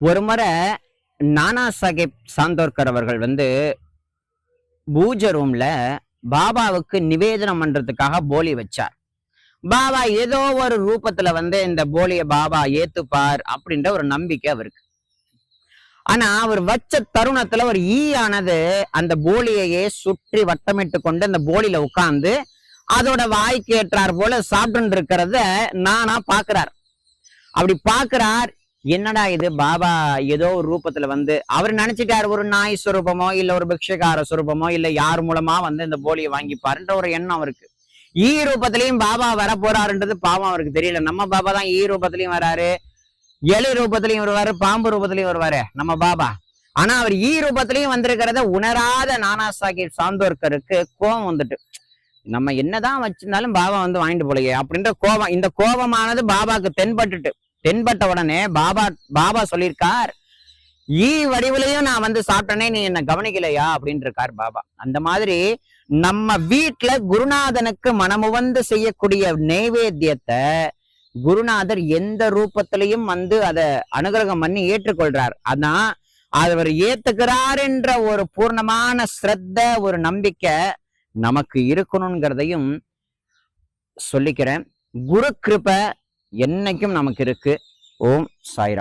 ஒரு முறை நானா சாஹேப் சாந்தோர்கர் அவர்கள் வந்து பூஜை ரூம்ல பாபாவுக்கு நிவேதனம் பண்றதுக்காக போலி வச்சார். பாபா ஏதோ ஒரு ரூபத்துல வந்து இந்த போலிய பாபா ஏத்துப்பார் அப்படின்ற ஒரு நம்பிக்கை அவருக்கு. ஆனா அவர் வச்ச தருணத்துல ஒரு ஈ ஆனது அந்த போலியையே சுற்றி வட்டமிட்டு கொண்டு அந்த போலியில உட்கார்ந்து அதோட வாய்க்கு ஏற்றார் போல சாப்பிட்டு இருக்கிறத நானா பாக்குறார். அப்படி பாக்குறார் என்னடா இது? பாபா ஏதோ ஒரு ரூபத்துல வந்து அவர் நினைச்சிட்டாரு ஒரு நாய் சுரூபமோ இல்ல ஒரு பிக்ஷகார சுரூபமோ இல்ல யார் மூலமா வந்து இந்த போலியை வாங்கிப்பாருன்ற ஒரு எண்ணம் அவருக்கு. ஈ ரூபத்திலையும் பாபா வர போறாருன்றது பாவம் அவருக்கு தெரியல. நம்ம பாபா தான் ஈ ரூபத்திலையும் வராரு எலி ரூபத்திலையும் வருவாரு பாம்பு ரூபத்திலையும் வருவாரு நம்ம பாபா. ஆனா அவர் ஈ ரூபத்திலையும் வந்திருக்கிறத உணராத நானா சாஹிப் சாந்தோர்கருக்கு கோபம் வந்துட்டு நம்ம என்னதான் வச்சிருந்தாலும் பாபா வந்து வாங்கிட்டு போலையே அப்படின்ற கோபம் இந்த கோபமானது பாபாக்கு தென்பட்டுட்டு தென்பட்ட உடனே பாபா பாபா சொல்லியிருக்கார் ஈ வடிவிலையும் நான் வந்து சாப்பிட்டனே நீ என்ன கவனிக்கலையா? அப்படின்னு இருக்கார் பாபா. அந்த மாதிரி நம்ம வீட்டுல குருநாதனுக்கு மனமுவந்து செய்யக்கூடிய நெய்வேத்தியத்தை குருநாதர் எந்த ரூபத்திலையும் வந்து அதை அனுகிரகம் பண்ணி ஏற்றுக்கொள்றார். அதான் அவர் ஏத்துக்கிறார் என்ற ஒரு பூர்ணமான ஸ்ரத்த ஒரு நம்பிக்கை நமக்கு இருக்கணுங்கிறதையும் சொல்லிக்கிறேன். குரு கிருபை என்றைக்கும் நமக்கு இருக்குது ஓம் சாய்ராம்.